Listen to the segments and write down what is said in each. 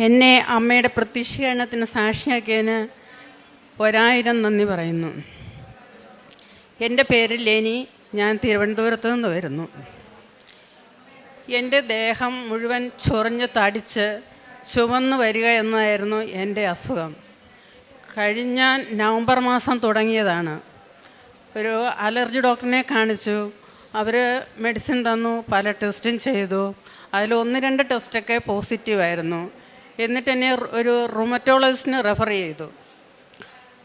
എന്നെ അമ്മയുടെ പ്രത്യക്ഷീകരണത്തിന് സാക്ഷിയാക്കിയതിന് ഒരായിരം നന്ദി പറയുന്നു. എന്റെ പേര് ലെനി ഞാൻ തിരുവനന്തപുരത്ത് നിന്ന് വരുന്നു. എന്റെ ദേഹം മുഴുവൻ ചൊറിഞ്ഞ് തടിച്ച് ചുവന്നു വരിക എന്നായിരുന്നു എന്റെ അസുഖം. കഴിഞ്ഞ നവംബർ മാസം തുടങ്ങിയതാണ്. ഒരു അലർജി ഡോക്ടറിനെ കാണിച്ചു. അവർ മെഡിസിൻ തന്നു പല ടെസ്റ്റും ചെയ്തു. അതിൽ ഒന്ന് രണ്ട് ടെസ്റ്റൊക്കെ പോസിറ്റീവായിരുന്നു. എന്നിട്ട് എന്നെ ഒരു റുമറ്റോളജിസ്റ്റിന് റെഫർ ചെയ്തു.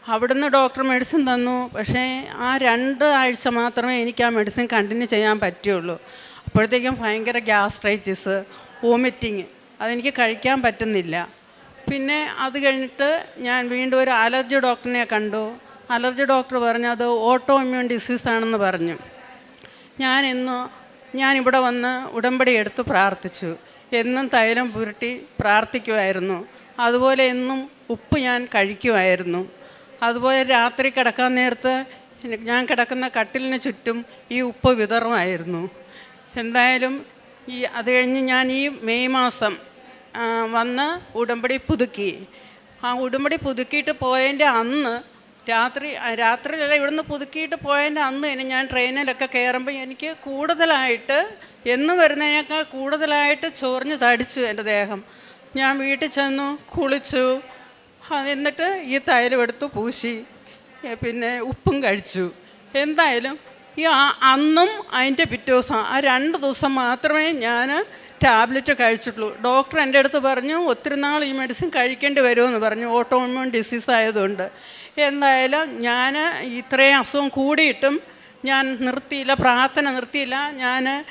അവിടുന്ന് ഡോക്ടർ മെഡിസിൻ തന്നു. പക്ഷേ ആ രണ്ട് ആഴ്ച മാത്രമേ എനിക്ക് ആ മെഡിസിൻ കണ്ടിന്യൂ ചെയ്യാൻ പറ്റുള്ളൂ. അപ്പോഴത്തേക്കും ഭയങ്കര ഗ്യാസ്ട്രൈറ്റിസ് വോമിറ്റിങ് അതെനിക്ക് കഴിക്കാൻ പറ്റുന്നില്ല. പിന്നെ അത് കഴിഞ്ഞിട്ട് ഞാൻ വീണ്ടും ഒരു അലർജി ഡോക്ടറിനെ കണ്ടു. അലർജി ഡോക്ടർ പറഞ്ഞു അത് ഓട്ടോ ഇമ്മ്യൂൺ ഡിസീസാണെന്ന് പറഞ്ഞു. ഞാൻ ഇന്ന് ഞാനിവിടെ വന്ന് ഉടമ്പടി എടുത്ത് പ്രാർത്ഥിച്ചു. എന്നും തൈലം പുരട്ടി പ്രാർത്ഥിക്കുമായിരുന്നു അതുപോലെ എന്നും ഉപ്പ് ഞാൻ കഴിക്കുമായിരുന്നു അതുപോലെ രാത്രി കിടക്കാൻ നേരത്ത് ഞാൻ കിടക്കുന്ന കട്ടിലിന് ചുറ്റും ഈ ഉപ്പ് വിതറുമായിരുന്നു. എന്തായാലും ഈ അത് കഴിഞ്ഞ് ഞാൻ ഈ മെയ് മാസം വന്ന് ഉടമ്പടി പുതുക്കി. ആ ഉടമ്പടി പുതുക്കിയിട്ട് പോയതിന്റെ അന്ന് രാത്രി രാത്രിയിലല്ല ഇവിടുന്ന് പുതുക്കിയിട്ട് പോയതിന്റെ അന്ന് തന്നെ ഞാൻ ട്രെയിനിലൊക്കെ കയറുമ്പോൾ എനിക്ക് കൂടുതലായിട്ട് എന്ന് വരുന്നതിനേക്കാൾ കൂടുതലായിട്ട് ചൊറിഞ്ഞ് തടിച്ചു എന്റെ ദേഹം. ഞാൻ വീട്ടിൽ ചെന്നു കുളിച്ചു എന്നിട്ട് ഈ തൈലം എടുത്ത് പൂശി പിന്നെ ഉപ്പും കഴിച്ചു. എന്തായാലും ഈ അന്നും അതിന്റെ പിറ്റേ ദിവസം ആ രണ്ട് ദിവസം മാത്രമേ ഞാൻ ടാബ്ലറ്റ് കഴിച്ചിട്ടുള്ളൂ. ഡോക്ടർ എന്റെ അടുത്ത് പറഞ്ഞു ഒത്തിരി നാൾ ഈ മെഡിസിൻ കഴിക്കേണ്ടി വരുമെന്ന് പറഞ്ഞു. ഓട്ടോമിയോൺ ഡിസീസ് ആയതുകൊണ്ട്. എന്തായാലും ഞാൻ ഇത്രയും അസുഖം കൂടിയിട്ടും ഞാൻ നിർത്തിയില്ല പ്രാർത്ഥന നിർത്തിയില്ല. ഞാൻ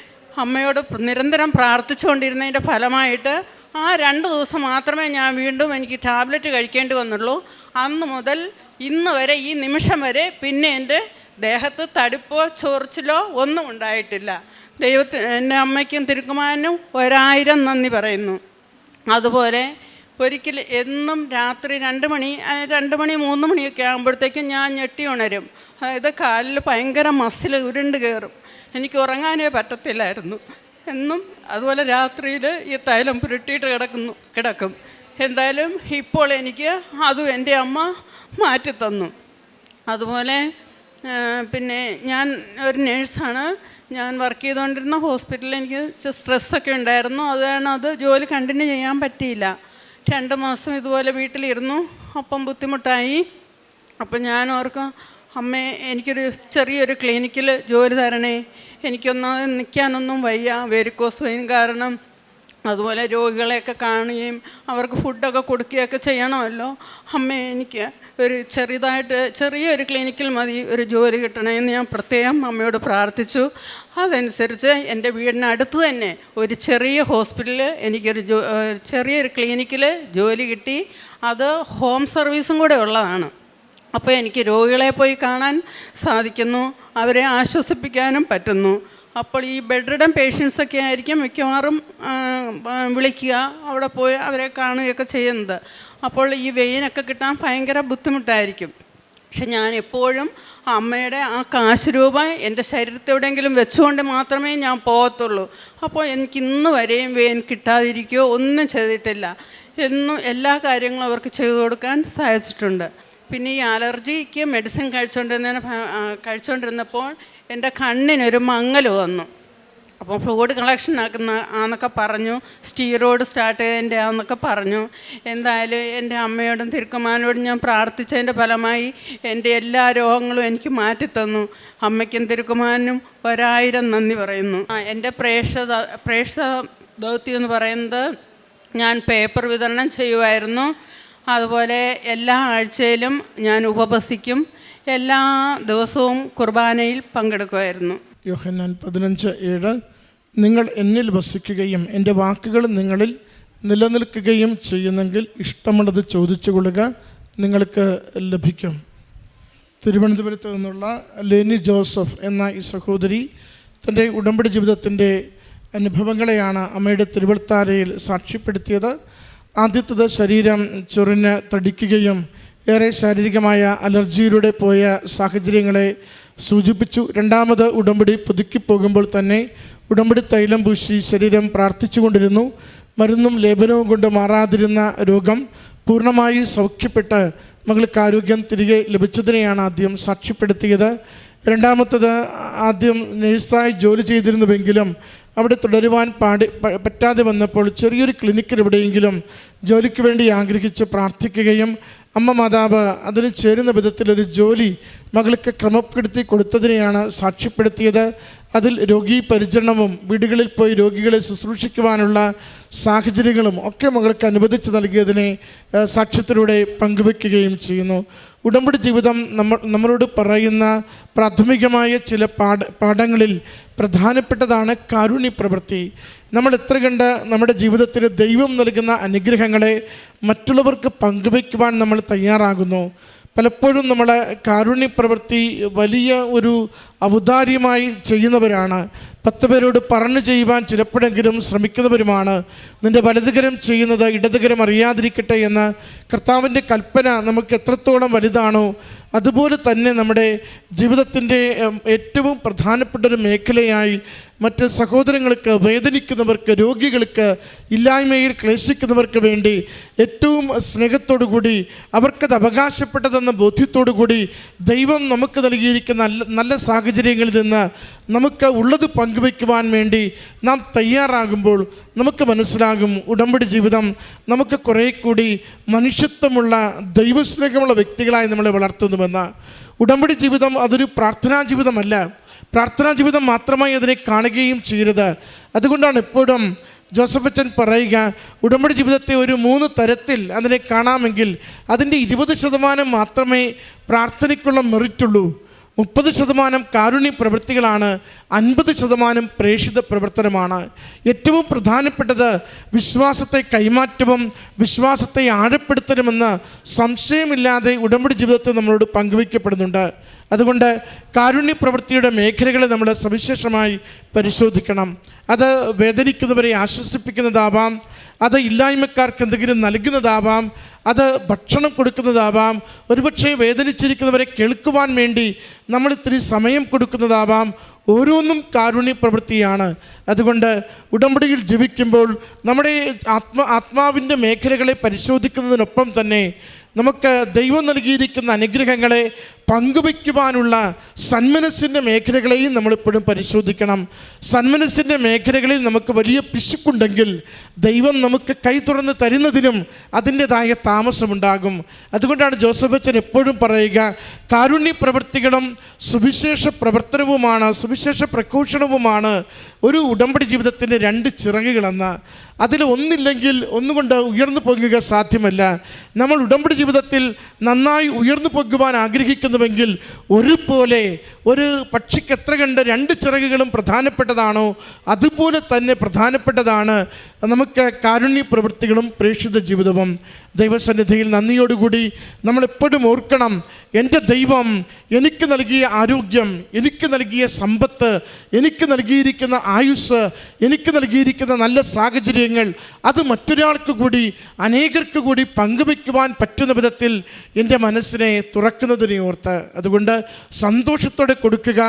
അമ്മയോട് നിരന്തരം പ്രാർത്ഥിച്ചുകൊണ്ടിരുന്നതിന്റെ ഫലമായിട്ട് ആ രണ്ട് ദിവസം മാത്രമേ ഞാൻ വീണ്ടും എനിക്ക് ടാബ്ലറ്റ് കഴിക്കേണ്ടി വന്നുള്ളൂ. അന്ന് മുതൽ ഇന്ന് വരെ ഈ നിമിഷം വരെ പിന്നെ എന്റെ ദേഹത്ത് തടിപ്പോ ചൊറിച്ചിലോ ഒന്നും ഉണ്ടായിട്ടില്ല. ദൈവത്തിന് എന്റെ അമ്മയ്ക്കും തിരുക്കുമാനും ഒരായിരം നന്ദി പറയുന്നു. അതുപോലെ ഒരിക്കൽ എന്നും രാത്രി രണ്ട് മണി രണ്ട് മണി മൂന്ന് മണിയൊക്കെ ആകുമ്പോഴത്തേക്കും ഞാൻ ഞെട്ടി ഉണരും. അതായത് കാലിൽ ഭയങ്കര മസിൽ ഉരുണ്ട് കയറും. എനിക്ക് ഉറങ്ങാനേ പറ്റത്തില്ലായിരുന്നു. എന്നും അതുപോലെ രാത്രിയിൽ ഈ തൈലം പുരട്ടിയിട്ട് കിടക്കുന്നു കിടക്കും. എന്തായാലും ഇപ്പോൾ എനിക്ക് അതും എന്റെ അമ്മ മാറ്റിത്തന്നു. അതുപോലെ പിന്നെ ഞാൻ ഒരു നേഴ്സാണ്. ഞാൻ വർക്ക് ചെയ്തുകൊണ്ടിരുന്ന ഹോസ്പിറ്റലിൽ എനിക്ക് സ്ട്രെസ്സൊക്കെ ഉണ്ടായിരുന്നു. അത് കാരണം അത് ജോലി കണ്ടിന്യൂ ചെയ്യാൻ പറ്റിയില്ല. രണ്ട് മാസം ഇതുപോലെ വീട്ടിലിരുന്നു. അപ്പം ബുദ്ധിമുട്ടായി. അപ്പം ഞാൻ ഓർക്കും അമ്മേ എനിക്കൊരു ചെറിയൊരു ക്ലിനിക്കിൽ ജോലി തരണേ. എനിക്കൊന്നാതെ നിൽക്കാനൊന്നും വയ്യ. വെരിക്കോസ് വെയിൻ കാരണം അതുപോലെ രോഗികളെയൊക്കെ കാണുകയും അവർക്ക് ഫുഡൊക്കെ കൊടുക്കുകയൊക്കെ ചെയ്യണമല്ലോ. അമ്മേ എനിക്ക് ഒരു ചെറിയതായിട്ട് ചെറിയൊരു ക്ലിനിക്കിൽ മതി ഒരു ജോലി കിട്ടണമെന്ന് ഞാൻ പ്രത്യേകം അമ്മയോട് പ്രാർത്ഥിച്ചു. അതനുസരിച്ച് എന്റെ വീടിനടുത്ത് തന്നെ ഒരു ചെറിയ ഹോസ്പിറ്റലിൽ എനിക്കൊരു ജോ ചെറിയൊരു ക്ലിനിക്കിൽ ജോലി കിട്ടി. അത് ഹോം സർവീസും കൂടെ ഉള്ളതാണ്. അപ്പോൾ എനിക്ക് രോഗികളെ പോയി കാണാൻ സാധിക്കുന്നു. അവരെ ആശ്വസിപ്പിക്കാനും പറ്റുന്നു. അപ്പോൾ ഈ ബെഡ് റിഡൻ പേഷ്യൻസൊക്കെ ആയിരിക്കും മിക്കവാറും വിളിക്കുക അവിടെ പോയി അവരെ കാണുകയൊക്കെ ചെയ്യുന്നത്. അപ്പോൾ ഈ വെയിനൊക്കെ കിട്ടാൻ ഭയങ്കര ബുദ്ധിമുട്ടായിരിക്കും. പക്ഷെ ഞാൻ എപ്പോഴും അമ്മയുടെ ആ കാശ് രൂപ എന്റെ ശരീരത്തെവിടെയെങ്കിലും വെച്ചുകൊണ്ട് മാത്രമേ ഞാൻ പോകത്തുള്ളൂ. അപ്പോൾ എനിക്ക് ഇന്ന് വരെയും വേൻ കിട്ടാതിരിക്കുകയോ ഒന്നും ചെയ്തിട്ടില്ല. എന്നും എല്ലാ കാര്യങ്ങളും അവർക്ക് ചെയ്തു കൊടുക്കാൻ സാധിച്ചിട്ടുണ്ട്. പിന്നെ ഈ അലർജിക്ക് മെഡിസിൻ കഴിച്ചുകൊണ്ടിരുന്ന കഴിച്ചുകൊണ്ടിരുന്നപ്പോൾ എന്റെ കണ്ണിനൊരു മങ്ങൽ വന്നു. അപ്പോൾ ഫ്ലൂഡ് കളക്ഷൻ ആക്കുന്ന ആന്നൊക്കെ പറഞ്ഞു സ്റ്റീറോയിഡ് സ്റ്റാർട്ട് ചെയ്തതിന്റെ ആന്നൊക്കെ പറഞ്ഞു. എന്തായാലും എന്റെ അമ്മയോടും തിരുക്കുമാനോടും ഞാൻ പ്രാർത്ഥിച്ചതിന്റെ ഫലമായി എന്റെ എല്ലാ രോഗങ്ങളും എനിക്ക് മാറ്റിത്തന്നു. അമ്മയ്ക്കും തിരുക്കുമാനും ഒരായിരം നന്ദി പറയുന്നു. എന്റെ പ്രേക്ഷ പ്രേക്ഷ ദൗത്യം എന്ന് പറയുന്നത് ഞാൻ പേപ്പർ വിതരണം ചെയ്യുമായിരുന്നു അതുപോലെ എല്ലാ ആഴ്ചയിലും ഞാൻ ഉപവസിക്കും. എല്ലാ ദിവസവും കുർബാനയിൽ പങ്കെടുക്കുമായിരുന്നു. യോഹന്നാൻ പതിനഞ്ച് ഏഴ് നിങ്ങൾ എന്നിൽ വസിക്കുകയും എന്റെ വാക്കുകൾ നിങ്ങളിൽ നിലനിൽക്കുകയും ചെയ്യുന്നെങ്കിൽ ഇഷ്ടമുള്ളത് ചോദിച്ചു കൊള്ളുക നിങ്ങൾക്ക് ലഭിക്കും. തിരുവനന്തപുരത്ത് നിന്നുള്ള ലെനി ജോസഫ് എന്ന ഈ സഹോദരി തന്റെ ഉടമ്പടി ജീവിതത്തിന്റെ അനുഭവങ്ങളെയാണ് അമ്മയുടെ തിരുവൾത്താരയിൽ സാക്ഷ്യപ്പെടുത്തിയത്. ആദ്യത്തത് ശരീരം ചൊറിഞ്ഞ് തടിക്കുകയും ഏറെ ശാരീരികമായ അലർജിയിലൂടെ പോയ സാഹചര്യങ്ങളെ സൂചിപ്പിച്ചു. രണ്ടാമത് ഉടമ്പടി പുതുക്കി പോകുമ്പോൾ തന്നെ ഉടമ്പടി തൈലം പൂശി ശരീരം പ്രാർത്ഥിച്ചുകൊണ്ടിരുന്നു മരുന്നും ലേപനവും കൊണ്ട് മാറാതിരുന്ന രോഗം പൂർണമായി സൗഖ്യപ്പെട്ട് മകൾക്ക് ആരോഗ്യം തിരികെ ലഭിച്ചതിനെയാണ് ആദ്യം സാക്ഷ്യപ്പെടുത്തിയത്. രണ്ടാമത്തത് ആദ്യം നേഴ്സായി ജോലി ചെയ്തിരുന്നുവെങ്കിലും അവിടെ തുടരുവാൻ പാടി പറ്റാതെ വന്നപ്പോൾ ചെറിയൊരു ക്ലിനിക്കിൽ എവിടെയെങ്കിലും ജോലിക്ക് വേണ്ടി ആഗ്രഹിച്ച് പ്രാർത്ഥിക്കുകയും അമ്മ മാതാവ് അതിന് ചേരുന്ന വിധത്തിലൊരു ജോലി മകൾക്ക് ക്രമപ്പെടുത്തി കൊടുത്തതിനെയാണ് സാക്ഷ്യപ്പെടുത്തിയത്. അതിൽ രോഗി പരിചരണവും വീടുകളിൽ പോയി രോഗികളെ ശുശ്രൂഷിക്കുവാനുള്ള സാഹചര്യങ്ങളും ഒക്കെ മകൾക്ക് അനുവദിച്ച് നൽകിയതിനെ സാക്ഷ്യത്തിലൂടെ പങ്കുവെക്കുകയും ചെയ്യുന്നു. ഉടമ്പടി ജീവിതം നമ്മൾ നമ്മളോട് പറയുന്ന പ്രാഥമികമായ ചില പാഠ പാഠങ്ങളിൽ പ്രധാനപ്പെട്ടതാണ് കാരുണ്യ പ്രവൃത്തി. നമ്മൾ എത്ര കണ്ട് നമ്മുടെ ജീവിതത്തിൽ ദൈവം നൽകുന്ന അനുഗ്രഹങ്ങളെ മറ്റുള്ളവർക്ക് പങ്കുവയ്ക്കുവാൻ നമ്മൾ തയ്യാറാകുന്നു. പലപ്പോഴും നമ്മുടെ കാരുണ്യ പ്രവൃത്തി വലിയ ഒരു ഔദാര്യമായി ചെയ്യുന്നവരാണ്. പത്ത് പേരോട് പറഞ്ഞു ചെയ്യുവാൻ ചിലപ്പോഴെങ്കിലും ശ്രമിക്കുന്നവരുമാണ്. നിന്റെ വലതുകരം ചെയ്യുന്നത് ഇടതുകരം അറിയാതിരിക്കട്ടെ എന്ന കർത്താവിന്റെ കൽപ്പന നമുക്ക് എത്രത്തോളം വലുതാണോ അതുപോലെ തന്നെ നമ്മുടെ ജീവിതത്തിന്റെ ഏറ്റവും പ്രധാനപ്പെട്ട ഒരു മേഖലയായി മറ്റ് സഹോദരങ്ങൾക്ക് വേദനിക്കുന്നവർക്ക് രോഗികൾക്ക് ഇല്ലായ്മയിൽ ക്ലേശിക്കുന്നവർക്ക് വേണ്ടി ഏറ്റവും സ്നേഹത്തോടു കൂടി അവർക്കത് അവകാശപ്പെട്ടതെന്ന ബോധ്യത്തോടു കൂടി ദൈവം നമുക്ക് നൽകിയിരിക്കുന്ന നല്ല നല്ല സാഹചര്യങ്ങളിൽ നിന്ന് നമുക്ക് ഉള്ളത് പങ്കുവയ്ക്കുവാൻ വേണ്ടി നാം തയ്യാറാകുമ്പോൾ നമുക്ക് മനസ്സിലാകും ഉടമ്പടി ജീവിതം നമുക്ക് കുറേ കൂടി മനുഷ്യത്വമുള്ള ദൈവസ്നേഹമുള്ള വ്യക്തികളായി നമ്മളെ വളർത്തുന്നുവെന്ന്. ഉടമ്പടി ജീവിതം അതൊരു പ്രാർത്ഥനാ ജീവിതമല്ല. പ്രാർത്ഥനാ ജീവിതം മാത്രമായി അതിനെ കാണുകയും ചെയ്യരുത്. അതുകൊണ്ടാണ് എപ്പോഴും ജോസഫ് അച്ഛൻ പറയുക ഉടമ്പടി ജീവിതത്തെ ഒരു മൂന്ന് തരത്തിൽ അതിനെ കാണാമെങ്കിൽ അതിന്റെ ഇരുപത് ശതമാനം മാത്രമേ പ്രാർത്ഥനയ്ക്കുള്ള മെറിറ്റുള്ളൂ. മുപ്പത് ശതമാനം കാരുണ്യ പ്രവൃത്തികളാണ് അൻപത് ശതമാനം പ്രേക്ഷിത പ്രവർത്തനമാണ്. ഏറ്റവും പ്രധാനപ്പെട്ടത് വിശ്വാസത്തെ കൈമാറ്റവും വിശ്വാസത്തെ ആഴപ്പെടുത്തലുമെന്ന് സംശയമില്ലാതെ ഉടമ്പടി ജീവിതത്തെ നമ്മളോട് പങ്കുവയ്ക്കപ്പെടുന്നുണ്ട്. അതുകൊണ്ട് കാരുണ്യപ്രവൃത്തിയുടെ മേഖലകളെ നമ്മൾ സവിശേഷമായി പരിശോധിക്കണം. അത് വേദനിക്കുന്നവരെ ആശ്വസിപ്പിക്കുന്നതാവാം. അത് ഇല്ലായ്മക്കാർക്ക് എന്തെങ്കിലും നൽകുന്നതാവാം. അത് ഭക്ഷണം കൊടുക്കുന്നതാവാം. ഒരുപക്ഷെ വേദനിച്ചിരിക്കുന്നവരെ കേൾക്കുവാൻ വേണ്ടി നമ്മൾ ഇത്തിരി സമയം കൊടുക്കുന്നതാവാം. ഓരോന്നും കാരുണ്യ പ്രവൃത്തിയാണ് അതുകൊണ്ട് ഉടമ്പടിയിൽ ജീവിക്കുമ്പോൾ നമ്മുടെ ആത്മ ആത്മാവിന്റെ മേഖലകളെ പരിശോധിക്കുന്നതിനൊപ്പം തന്നെ നമുക്ക് ദൈവം നൽകിയിരിക്കുന്ന അനുഗ്രഹങ്ങളെ പങ്കുവയ്ക്കുവാനുള്ള സന്മനസ്സിന്റെ മേഖലകളെയും നമ്മളിപ്പോഴും പരിശോധിക്കണം. സന്മനസ്സിന്റെ മേഖലകളിൽ നമുക്ക് വലിയ പിശുക്കുണ്ടെങ്കിൽ ദൈവം നമുക്ക് കൈ തുറന്ന് തരുന്നതിനും അതിന്റെതായ താമസമുണ്ടാകും. അതുകൊണ്ടാണ് ജോസഫ് അച്ഛൻ എപ്പോഴും പറയുക കാരുണ്യ പ്രവൃത്തികളും സുവിശേഷ പ്രവർത്തനവുമാണ്. സുവിശേഷ പ്രഘോഷണവുമാണ് ഒരു ഉടമ്പടി ജീവിതത്തിന്റെ രണ്ട് ചിറകുകളെന്ന അതിൽ ഒന്നില്ലെങ്കിൽ ഒന്നുകൊണ്ട് ഉയർന്നു പൊങ്ങുക സാധ്യമല്ല. നമ്മൾ ഉടമ്പടി ജീവിതത്തിൽ നന്നായി ഉയർന്നു പൊങ്ങുവാൻ ആഗ്രഹിക്കുന്നുവെങ്കിൽ ഒരുപോലെ ഒരു പക്ഷിക്ക് എത്ര കണ്ട് രണ്ട് ചിറകുകളും പ്രധാനപ്പെട്ടതാണോ അതുപോലെ തന്നെ പ്രധാനപ്പെട്ടതാണ് നമുക്ക് കാരുണ്യ പ്രവൃത്തികളും പ്രേക്ഷിത ജീവിതവും. ദൈവസന്നിധിയിൽ നന്ദിയോടുകൂടി നമ്മളെപ്പോഴും ഓർക്കണം എന്റെ ദൈവം എനിക്ക് നൽകിയ ആരോഗ്യം എനിക്ക് നൽകിയ സമ്പത്ത് എനിക്ക് നൽകിയിരിക്കുന്ന ആയുസ് എനിക്ക് നൽകിയിരിക്കുന്ന നല്ല സാഹചര്യങ്ങൾ അത് മറ്റൊരാൾക്ക് കൂടി അനേകർക്ക് കൂടി പങ്കുവയ്ക്കുവാൻ പറ്റുന്ന വിധത്തിൽ എന്റെ മനസ്സിനെ തുറക്കുന്നതിനെ ഓർത്ത്. അതുകൊണ്ട് സന്തോഷത്തോടെ കൊടുക്കുക.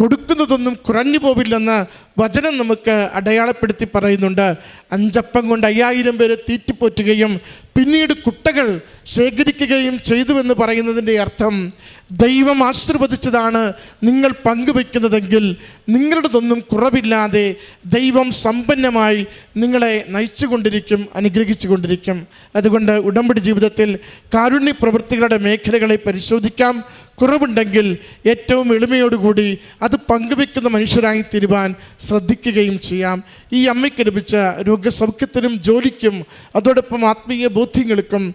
കൊടുക്കുന്നതൊന്നും കുറഞ്ഞു പോവില്ലെന്ന് വചനം നമുക്ക് അടയാളപ്പെടുത്തി പറയുന്നുണ്ട്. അഞ്ചപ്പം കൊണ്ട് അയ്യായിരം പേരെ തീറ്റിപ്പോറ്റുകയും പിന്നീട് കുട്ടകൾ ശേഖരിക്കുകയും ചെയ്തു എന്ന് പറയുന്നതിന്റെ അർത്ഥം ദൈവം ആശീർവദിച്ചതാണ് നിങ്ങൾ പങ്കുവെക്കുന്നതെങ്കിൽ നിങ്ങളുടേതൊന്നും കുറവില്ലാതെ ദൈവം സമ്പന്നമായി നിങ്ങളെ നയിച്ചുകൊണ്ടിരിക്കും അനുഗ്രഹിച്ചു കൊണ്ടിരിക്കും അതുകൊണ്ട് ഉടമ്പടി ജീവിതത്തിൽ കാരുണ്യ പ്രവൃത്തികളുടെ മേഖലകളെ പരിശോധിക്കാം. കുറവുണ്ടെങ്കിൽ ഏറ്റവും എളിമയോടുകൂടി അത് പങ്കുവെക്കുന്ന മനുഷ്യരായി തീരുവാൻ ശ്രദ്ധിക്കുകയും ചെയ്യാം. ഈ അമ്മയ്ക്ക് ലഭിച്ച രോഗസൗഖ്യത്തിനും ജോലിക്കും അതോടൊപ്പം ആത്മീയ ബോധ്യങ്ങൾക്കും